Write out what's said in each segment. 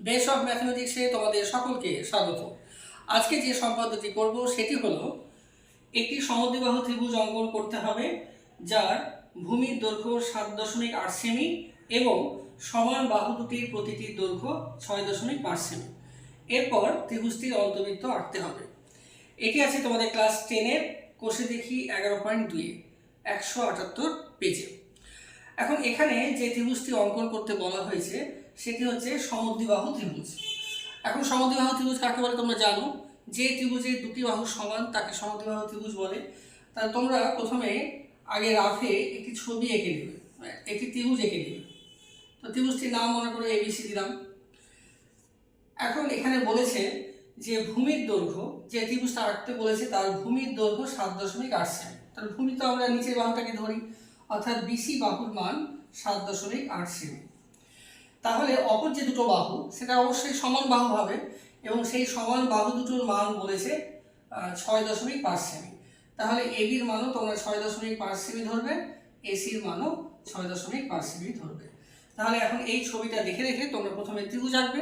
Base of ম্যাথমেটিক্সে তোমাদের সকলকে স্বাগত। আজকে যে সম্পাদ্যটি করব, সেটি হলো একটি সমদ্বিবাহু ত্রিভুজ অঙ্কন করতে হবে, যার ভূমির দৈর্ঘ্য সাত দশমিক আট সেমি এবং সমান বাহু দুটির প্রতিটির দৈর্ঘ্য ছয় দশমিক পাঁচ সেমি। এরপর ত্রিভুজটির অন্তর্বৃত্ত আঁকতে হবে। এটি আছে তোমাদের ক্লাস টেনের কোষে দেখি এগারো পয়েন্ট দুই একশো আটাত্তর পেজে এখন এখানে যে ত্রিভুজটি অঙ্কন করতে বলা হয়েছে সেটি হচ্ছে সমদ্বিবাহু ত্রিভুজ। এখন সমদ্বিবাহু ত্রিভুজ কাকে বলে তোমরা জানো? যে ত্রিভুজের দুটি বাহু সমান, তাকে সমদ্বিবাহু ত্রিভুজ বলে। তাহলে তোমরা প্রথমে আগে রাফে একটি ছবি এঁকে নেবে একটি ত্রিভুজ এঁকে নেবে। তো ত্রিভুজটির নাম মনে করে এবিসি দিলাম। এখন এখানে বলেছে যে ভূমির দৈর্ঘ্য, যে ত্রিভুজটা আঁকতে বলেছে, তার ভূমির দৈর্ঘ্য সাত দশমিক আট সেমি তাহলে ভূমি তো আমরা নিচের বাহুটাকে ধরি, অর্থাৎ বিসি বাহুর মান সাত দশমিক আট সেমি তাহলে অপর যে দুটো বাহু, সেটা অবশ্যই সমান বাহু হবে এবং সেই সমান বাহু দুটোর মান বলেছে ছয় দশমিক পাঁচ সেমি। তাহলে এবির মানও তোমরা ছয় দশমিক পাঁচ সেমি ধরবে এসির মানও ছয় দশমিক পাঁচ সেমি ধরবে। তাহলে এখন এই ছবিটা দেখে রেখে তোমরা প্রথমে ত্রিভুজ আঁকবে,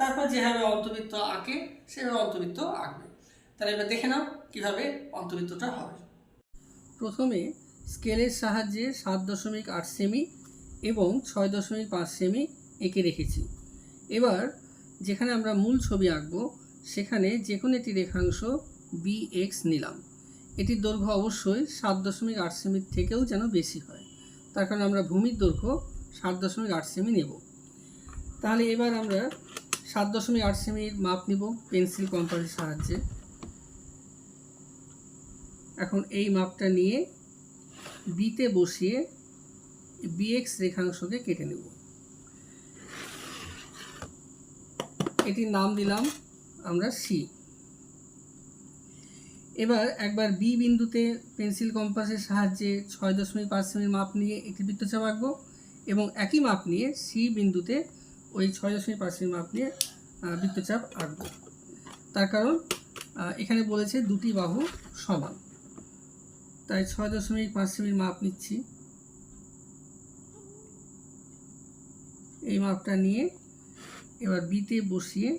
তারপর যেভাবে অন্তর্বৃত্ত আঁকে, সেভাবে অন্তবৃত্ত আঁকবে। তাহলে এবার দেখে নাও কীভাবে অন্তবৃত্তটা হবে। প্রথমে স্কেলের সাহায্যে সাত দশমিক আট সেমি এবং ছয় দশমিক পাঁচ সেমি এঁকে রেখেছি। এবার যেখানে আমরা মূল ছবি আঁকবো, সেখানে যে কোনো একটি রেখাংশ বি এক্স নিলাম। এটির দৈর্ঘ্য অবশ্যই সাত দশমিক আট সেমির থেকেও যেন বেশি হয়। তার কারণে আমরা ভূমির দৈর্ঘ্য সাত দশমিক আট সেমি নেব। তাহলে এবার আমরা সাত দশমিক আট সেমির মাপ নিব পেন্সিল কম্পাসের সাহায্যে। এখন এই মাপটা নিয়ে বিতে বসিয়ে বিএক্স রেখাংশকে কেটে নেব। এটির নাম দিলাম আমরা সি এবার একবার বি বিন্দুতে পেন্সিল কম্পাসের সাহায্যে ছয় দশমিক পাঁচ সেমির মাপ নিয়ে একটি বৃত্তচাপ আঁকবো এবং একই মাপ নিয়ে সি বিন্দুতে ওই ছয় দশমিক পাঁচ সেমির মাপ নিয়ে বৃত্তচাপ আঁকবো। তার কারণ এখানে বলেছে দুটি বাহু সমান। তাই ছয় দশমিক পাঁচ সেমির মাপ নিচ্ছি। এই মাপটা নিয়ে এবার বিতে বসিয়ে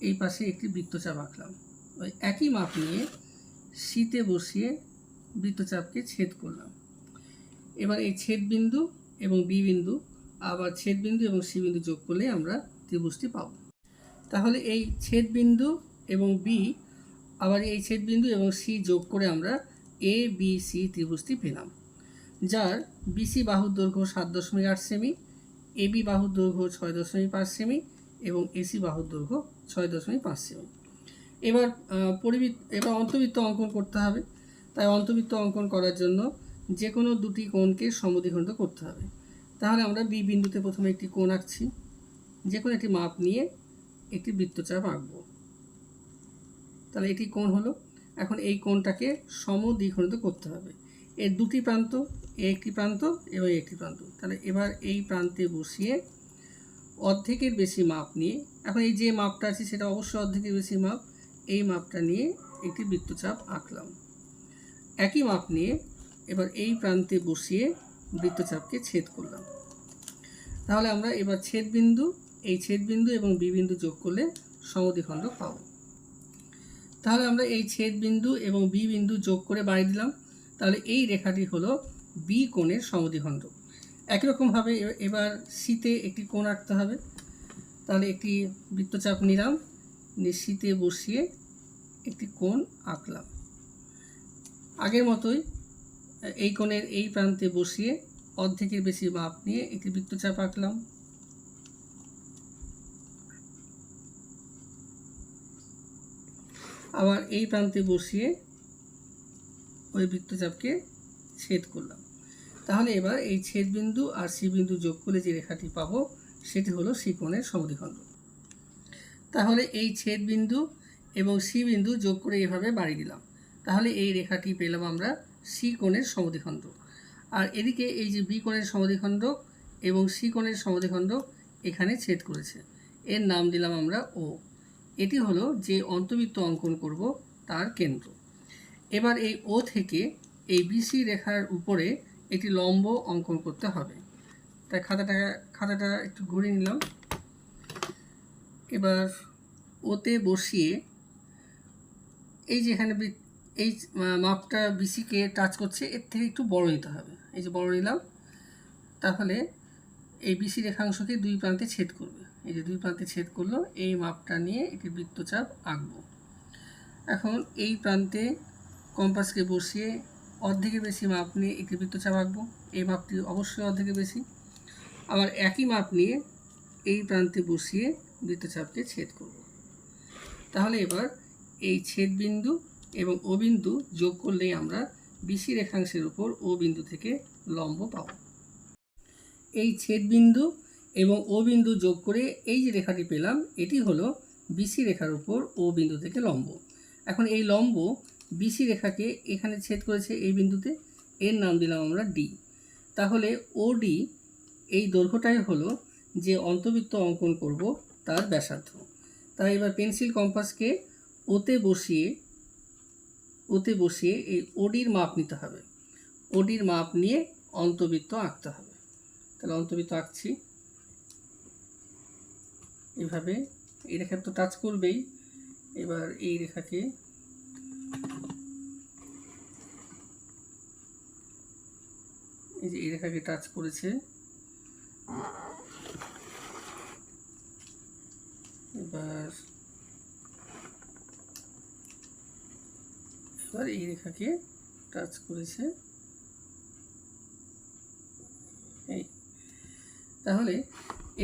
এই পাশে একটি বৃত্তচাপ আঁকলাম। ওই একই মাপ নিয়ে সিতে বসিয়ে বৃত্তচাপকে ছেদ করলাম। এবার এই ছেদ বিন্দু এবং বি বিন্দু আবার ছেদ বিন্দু এবং সি বিন্দু যোগ করলে আমরা ত্রিভুজটি পাব। তাহলে এই ছেদ বিন্দু এবং বি, আবার এই ছেদ বিন্দু এবং সি যোগ করে আমরা এ, বি, সি ত্রিভুজটি পেলাম। যার বিসি বাহুর দৈর্ঘ্য সাত দশমিক আট সেমি এবি বাহুর দৈর্ঘ্য ছয় দশমিক পাঁচ সেমি এবং এসি বাহুর দৈর্ঘ্য ছয় দশমিক পাঁচ সেমি। এবার পরিবৃত্ত, এবার অন্তর্বৃত্ত অঙ্কন করতে হবে। তাই অন্তর্বৃত্ত অঙ্কন করার জন্য যে কোনো দুটি কোণকে সমদ্বিখণ্ড করতে হবে। তাহলে আমরা বি বিন্দুতে প্রথমে একটি কোণ আঁকছি। যে কোনো একটি মাপ নিয়ে একটি বৃত্তচাপ আঁকবো। তাহলে এটি কোণ হলো। এখন এই কোণটাকে সমদ্বিখণ্ডিত করতে হবে। এর দুটি প্রান্ত, এ একটি প্রান্ত এবং একটি প্রান্ত। তাহলে এবার এই প্রান্তে বসিয়ে অর্ধেকের বেশি মাপ নিয়ে, এখন এই যে মাপটা আছে সেটা অবশ্যই অর্ধেকের বেশি মাপ, এই মাপটা নিয়ে একটি বৃত্তচাপ আঁকলাম। একই মাপ নিয়ে এবার এই প্রান্তে বসিয়ে বৃত্তচাপকে ছেদ করলাম। তাহলে আমরা এবার ছেদ বিন্দু এই ছেদ বিন্দু এবং বি বিন্দু যোগ করলে সমদ্বিখণ্ড পাবো। তাহলে আমরা এই ছেদ বিন্দু এবং বি বিন্দু যোগ করে বাড়িয়ে দিলাম। তাহলে এই রেখাটি হলো বি কোণের সমদ্বিখণ্ড। একই রকমভাবে এবার শীতে একটি কোণ আঁকতে হবে। তাহলে একটি বৃত্তচাপ নিলাম, নিয়ে শীতে বসিয়ে একটি কোণ আঁকলাম। আগের মতোই এই কোণের এই প্রান্তে বসিয়ে অর্ধেকের বেশি মাপ নিয়ে একটি বৃত্তচাপ আঁকলাম। আবার এই প্রান্তে বসিয়ে ওই বৃত্তচাপকে ছেদ করলাম। তাহলে এবার এই ছেদ বিন্দু আর সি বিন্দু যোগ করে যে রেখাটি পাবো, সেটি হলো সি কোণের সমদ্বিখণ্ড। তাহলে এই ছেদ বিন্দু এবং সি বিন্দু যোগ করে এভাবে বাড়িয়ে দিলাম। তাহলে এই রেখাটি পেলাম আমরা সি কোণের সমদ্বিখণ্ড। আর এদিকে এই যে বি কোণের সমদ্বিখণ্ড এবং সি কোণের সমদ্বিখণ্ড এখানে ছেদ করেছে। এর নাম দিলাম আমরা ও। এটি হলো যে অন্তর্বৃত্ত অঙ্কন করব তার কেন্দ্র। এবার এই ও থেকে এই বিসি রেখার উপরে একটি লম্ব অঙ্কন করতে হবে। তাই খাতাটা খাতাটা একটু ঘুরিয়ে নিলাম। এবার ওতে বসিয়ে এই যে এখানে এই মাপটা বিসিকে টাচ করছে, এর থেকে একটু বড় নিতে হবে। এই যে বড় নিলাম, তাহলে এই বিসি রেখাংশকে দুই প্রান্তে ছেদ করবে। এই যে দুই প্রান্তে ছেদ করল, এই মাপটা নিয়ে একটি বৃত্তচাপ আঁকবো। এখন এই প্রান্তে কম্পাসকে বসিয়ে অর্ধেকের বেশি মাপ নিয়ে একটি বৃত্তচাপ আঁকবো। এই মাপটি অবশ্যই অর্ধেকের বেশি। আবার একই মাপ নিয়ে এই প্রান্তে বসিয়ে বৃত্তচাপকে ছেদ করব। তাহলে এবার এই ছেদ বিন্দু এবং ও বিন্দু যোগ করলেই আমরা বিসি রেখাংশের উপর ও বিন্দু থেকে লম্ব পাবো। এই ছেদ বিন্দু এবং ও বিন্দু যোগ করে এই যে রেখাটি পেলাম, এটি হলো বিসি রেখার উপর ও বিন্দু থেকে লম্ব। এখন এই লম্ব বিসি রেখাকে এখানে ছেদ করেছে এই বিন্দুতে, এর নাম দিলাম আমরা ডি। তাহলে ও ডি এই দৈর্ঘ্যটাই হলো যে অন্তবৃত্ত অঙ্কন করব তার ব্যাসার্ধ। তাই এবার পেন্সিল কম্পাসকে ওতে বসিয়ে ওতে বসিয়ে এই ওডির মাপ নিতে হবে। ওডির মাপ নিয়ে অন্তবৃত্ত আঁকতে হবে। তাহলে অন্তবৃত্ত আঁকছি। এভাবে এই রেখা তো টাচ করবেই। এবার এই রেখাকে এই যে এই রেখাকে টাচ করেছে। এবার এবার এই রেখাকে টাচ করেছে। এই, তাহলে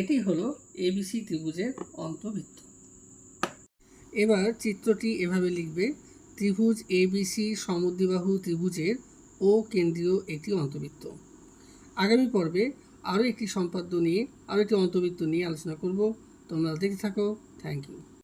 এটি হলো এবিসি ত্রিভুজের অন্তবৃত্ত এবার চিত্রটি এভাবে লিখবে ত্রিভুজ এবিসি সমদ্বিবাহু ত্রিভুজের ও কেন্দ্রীয় একটি অন্তবৃত্ত। আগামী পর্বে আরও একটি সম্পাদ্য নিয়ে, আরও একটি অন্তবৃত্ত নিয়ে আলোচনা করব। তোমরা দেখে থাকো। Thank you